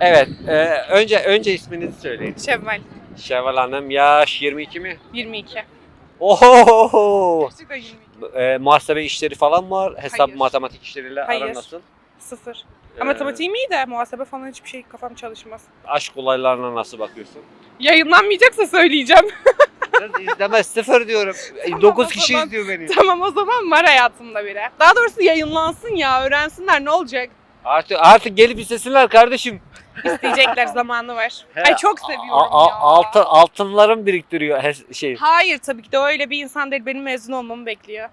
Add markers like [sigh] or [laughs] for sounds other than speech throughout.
Evet, e, önce önce isminizi söyleyin. Şevval. Şevval Hanım, yaş 22 mi? 22. Oho! 22. E, muhasebe işleri falan var? Hesap, Hayır. matematik işleriyle Hayır. aran nasıl? Sıfır. E, Ama matematiğim iyi de muhasebe falan hiçbir şey kafam çalışmaz. aşk olaylarına nasıl bakıyorsun? Yayınlanmayacaksa söyleyeceğim. Kız izlemez sıfır diyorum. [laughs] Tamam, 9 o kişi zaman. izliyor beni. tamam o zaman var hayatımda biri. Daha doğrusu yayınlansın ya öğrensinler ne olacak? Artık artık gelip istesinler kardeşim. İsteyecekler [laughs] zamanı var. He, Ay çok seviyorum A- a- ya. altın altınlarım biriktiriyor hes- şey. Hayır tabii ki de öyle bir insan değil. Benim mezun olmamı bekliyor.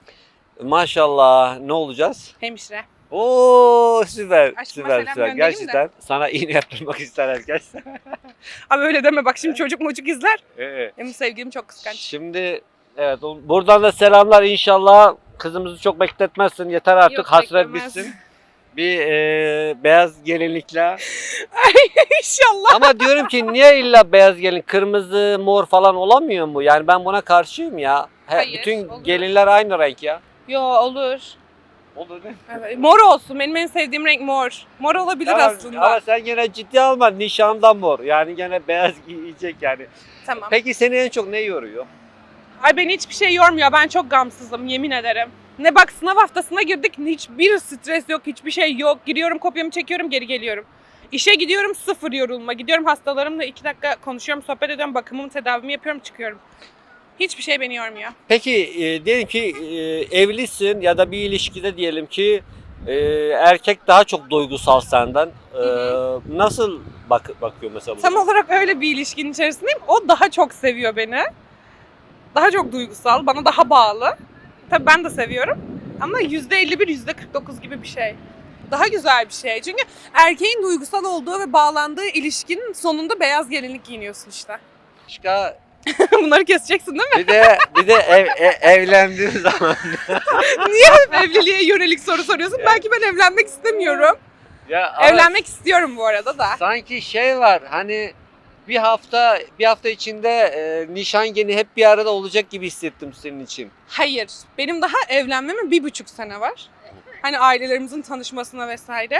Maşallah ne olacağız? Hemşire. Oo süper Aşkıma süper süper. Gerçekten sana iğne yaptırmak ister herkes. [laughs] Abi öyle deme bak şimdi çocuk mucuk izler. Ee, Benim sevgilim çok kıskanç. Şimdi evet buradan da selamlar inşallah. Kızımızı çok bekletmezsin. Yeter artık Yok, hasret beklemez. bitsin. Bir e, beyaz gelinlikle. [laughs] İnşallah. Ama diyorum ki niye illa beyaz gelin? Kırmızı, mor falan olamıyor mu? Yani ben buna karşıyım ya. He, Hayır, bütün olur. gelinler aynı renk ya. Yo olur. Olur değil mi? Evet. Mor olsun. Benim en sevdiğim renk mor. Mor olabilir Tamam, aslında. Ama sen gene ciddi alma. Nişandan mor. Yani gene beyaz giyecek yani. Tamam. Peki seni en çok ne yoruyor? Ay beni hiçbir şey yormuyor. Ben çok gamsızım yemin ederim. Ne bak sınav haftasına girdik. Hiçbir stres yok, hiçbir şey yok. Giriyorum kopyamı çekiyorum, geri geliyorum. İşe gidiyorum sıfır yorulma. Gidiyorum hastalarımla iki dakika konuşuyorum, sohbet ediyorum, bakımımı, tedavimi yapıyorum, çıkıyorum. Hiçbir şey beni yormuyor. Peki e, diyelim ki e, evlisin ya da bir ilişkide diyelim ki e, erkek daha çok duygusal senden. E, nasıl bak bakıyor mesela? Tam buna? olarak öyle bir ilişkinin içerisindeyim. O daha çok seviyor beni. Daha çok duygusal, bana daha bağlı. Tabii ben de seviyorum. Ama %51, %49 gibi bir şey. Daha güzel bir şey. Çünkü erkeğin duygusal olduğu ve bağlandığı ilişkinin sonunda beyaz gelinlik giyiniyorsun işte. Başka [laughs] Bunları keseceksin değil mi? bir de bir de ev, e- evlendiğin zaman [laughs] Niye hep evliliğe yönelik soru soruyorsun? Belki ben evlenmek istemiyorum. ya ama Evlenmek istiyorum bu arada da. sanki şey var hani bir hafta bir hafta içinde e, nişan geni hep bir arada olacak gibi hissettim senin için. Hayır. Benim daha evlenmeme bir buçuk sene var. Hani ailelerimizin tanışmasına vesaire.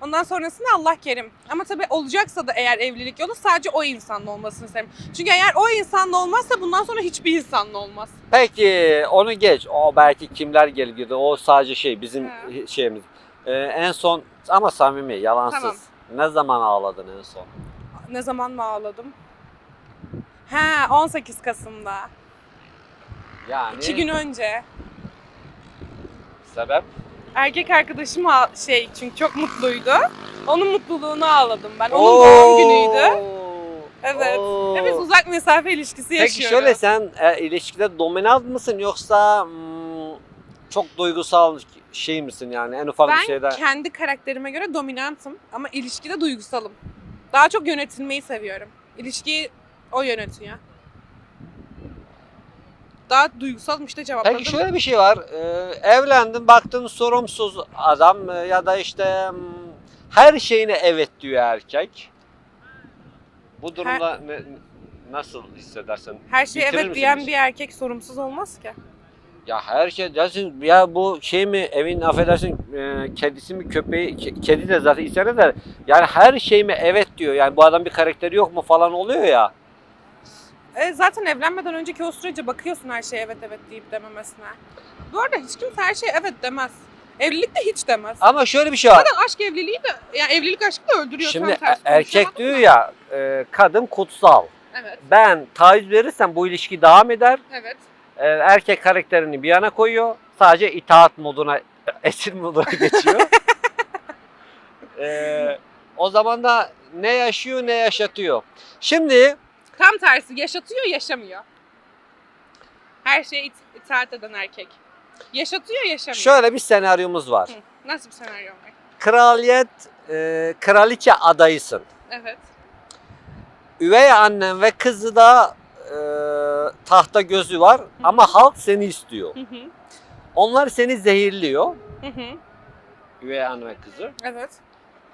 Ondan sonrasında Allah kerim. Ama tabii olacaksa da eğer evlilik yolu sadece o insanla olmasını isterim. Çünkü eğer o insanla olmazsa bundan sonra hiçbir insanla olmaz. Peki onu geç. O belki kimler gelir girdi. O sadece şey bizim He. şeyimiz. E, en son ama samimi yalansız. Tamam. Ne zaman ağladın en son? Ne zaman mı ağladım? He 18 Kasım'da. Yani İki gün önce. sebep? Erkek arkadaşım ağ- şey çünkü çok mutluydu. Onun mutluluğuna ağladım ben. Onun doğum günüydü. Evet. Oo. Ve biz uzak mesafe ilişkisi Peki yaşıyoruz. şöyle sen e, ilişkide dominant mısın yoksa hmm, çok duygusal şey misin yani en ufak bir Ben şeyden? kendi karakterime göre dominantım ama ilişkide duygusalım. Daha çok yönetilmeyi seviyorum. İlişkiyi o yönetiyor. Daha duygusalım işte cevapladım. Peki şöyle bir şey var. e, evlendin baktın sorumsuz adam e, ya da işte hmm, her şeyine evet diyor erkek. Bu durumda ne, nasıl hissedersin? Her şeye Bitirir evet misin diyen bir erkek sorumsuz olmaz ki. Ya her şey dersin ya bu şey mi evin affedersin e, kedisi mi köpeği ke- kedi de zaten istemez de yani her şey mi evet diyor yani bu adam bir karakteri yok mu falan oluyor ya. E, zaten evlenmeden önceki o sürece bakıyorsun her şeye evet evet deyip dememesine. Bu arada hiç kimse her şeye evet demez. Evlilik de hiç demez. Ama şöyle bir şey var. Zaten aşk evliliği de, yani evlilik aşkı da öldürüyor. Şimdi tam tersi e- erkek konuşamadım diyor da. ya e, kadın kutsal. Evet, Ben taviz verirsem bu ilişki devam eder. evet. E, erkek karakterini bir yana koyuyor. Sadece itaat moduna, [laughs] esir moduna geçiyor. [laughs] E, o zaman da ne yaşıyor ne yaşatıyor. Şimdi Tam tersi yaşatıyor yaşamıyor. Her şeye it- itaat eden erkek. Yaşatıyor yaşamıyor. şöyle bir senaryomuz var. Hı, Nasıl bir senaryo var? Kraliyet, e, kraliçe adayısın. Evet. Üvey annen ve kızı da e, tahta gözü var ama halk seni istiyor. Hı hı. Onlar seni zehirliyor. Hı hı. Üvey anne ve kızı. Evet.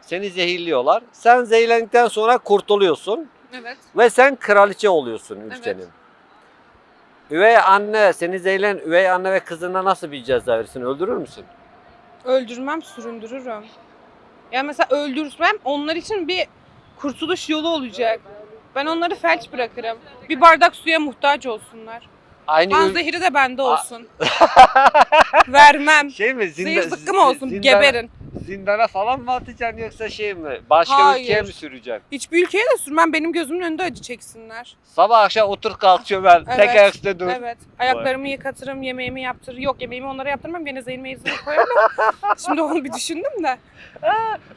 Seni zehirliyorlar. Sen zehirlendikten sonra kurtuluyorsun Evet. ve sen kraliçe oluyorsun ülkenin. Evet. Üvey anne, seni zehirlen üvey anne ve kızına nasıl bir ceza verirsin? Öldürür müsün? Öldürmem, süründürürüm. Ya mesela öldürsem onlar için bir kurtuluş yolu olacak. Ben onları felç bırakırım. Bir bardak suya muhtaç olsunlar. Aynı Kan ül- zehri de bende olsun. [laughs] Vermem. şey mi? Zinda- Zehir zıkkım olsun. zindana- Geberin. Zindana falan mı atacaksın yoksa şey mi? Başka Hayır. ülkeye mi süreceksin? Hiçbir ülkeye de sürmem. Benim gözümün önünde acı çeksinler. Sabah akşam otur kalkıyor ben. Tek Evet. ayak üstüne dur. Evet. Ayaklarımı yıkatırım, yemeğimi yaptırırım. Yok yemeğimi onlara yaptırmam. Gene zehirme izini koyarım. [laughs] Şimdi onu bir düşündüm de.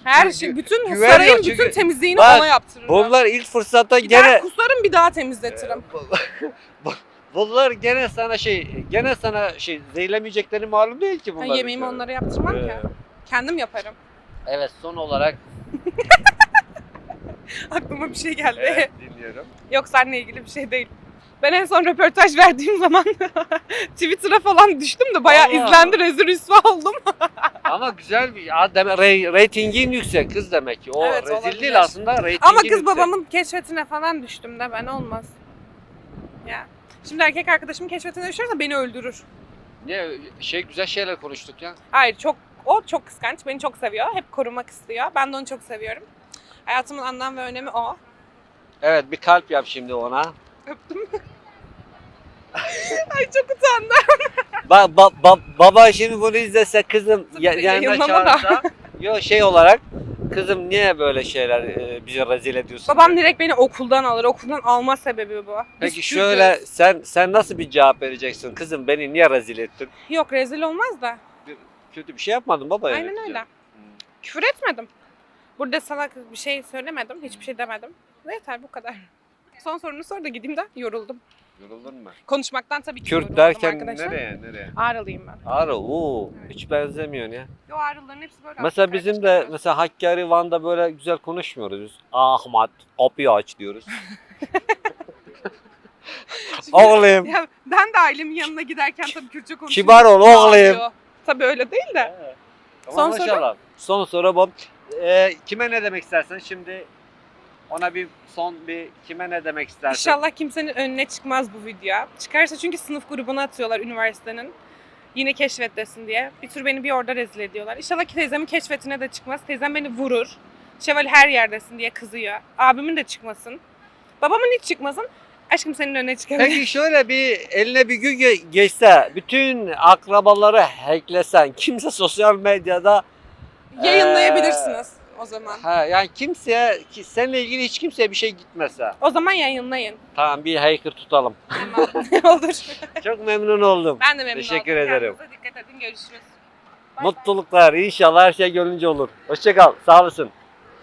Her şey, bütün güven sarayın yok çünkü- bütün temizliğini Bak, ona yaptırırım. Bunlar ilk fırsatta Gider gene kusarım bir daha temizletirim. [laughs] bunlar gene sana şey gene sana şey zehirlemeyecekleri malum değil ki Ha, bunlar. yemeğimi onlara yaptırmam ki. Ee, Kendim yaparım. Evet son olarak [laughs] Aklıma bir şey geldi. evet, dinliyorum. Yok seninle ilgili bir şey değil. Ben en son röportaj verdiğim zaman [laughs] Twitter'a falan düştüm de bayağı Allah izlendi rezil rüsva oldum. [laughs] Ama güzel bir ya deme, re, reytingin yüksek kız demek ki. O Evet, rezil olabilir. değil aslında reytingin Ama kız yüksek. babamın keşfetine falan düştüm de ben olmaz. Ya. Şimdi erkek arkadaşım keşfetine düşerse beni öldürür. Niye şey güzel şeyler konuştuk ya. Hayır çok o çok kıskanç. Beni çok seviyor. Hep korumak istiyor. Ben de onu çok seviyorum. Hayatımın anlam ve önemi o. Evet bir kalp yap şimdi ona. Öptüm. [laughs] Ay çok utandım. Ba, ba, ba- baba şimdi bunu izlese kızım ya, Tabii, yanına yayınlama da. çağırsa. Yo şey olarak kızım niye böyle şeyler e, bizi rezil ediyorsun? Babam diye. direkt beni okuldan alır. Okuldan alma sebebi bu. Peki Türk'üz. şöyle sen sen nasıl bir cevap vereceksin? Kızım beni niye rezil ettin? Yok rezil olmaz da. Kötü bir şey yapmadın baba. Aynen yani. öyle. Hmm. Küfür etmedim. Burada sana bir şey söylemedim. Hiçbir şey demedim. Yeter bu kadar. Son sorunu sor da gideyim de yoruldum. Yoruldun mu? Konuşmaktan tabii ki Kürt yoruldum derken arkadaşlar. nereye nereye? Ağrılıyım ben. Ağrı, oo, Evet. hiç benzemiyorsun ya. Yo Ağrılıların hepsi böyle. Mesela bizim de mesela Hakkari Van'da böyle güzel konuşmuyoruz. Biz Ahmet kapıyı aç diyoruz. [laughs] Oğlum. Ya ben de ailemin yanına giderken tabii Kürtçe konuşuyorum. Kibar ol oğlum. Ağlıyor. Tabii öyle değil de. Tamam, Son soru? maşallah. Son soru bu. Ee, kime ne demek istersen şimdi ona bir son bir kime ne demek istersen. İnşallah kimsenin önüne çıkmaz bu video. Çıkarsa çünkü sınıf grubuna atıyorlar üniversitenin. Yine keşfetlesin diye. Bir tür beni bir orada rezil ediyorlar. İnşallah ki teyzemin keşfetine de çıkmaz. Teyzem beni vurur. Şevval her yerdesin diye kızıyor. Abimin de çıkmasın. Babamın hiç çıkmasın. Aşkım senin önüne çıkabilir. Peki şöyle bir eline bir gün ge- geçse bütün akrabaları hacklesen kimse sosyal medyada Yayınlayabilirsiniz o zaman. ha, yani kimseye ki seninle ilgili hiç kimseye bir şey gitmese. O zaman yayınlayın. Tamam bir hacker tutalım. Tamam. [laughs] Olur. [laughs] Çok memnun oldum. Ben de memnun Teşekkür oldum. ederim. Kendinize dikkat edin. Görüşürüz. Bye bye. Mutluluklar. İnşallah her şey gönlünce olur. Hoşça kal. Sağ olasın.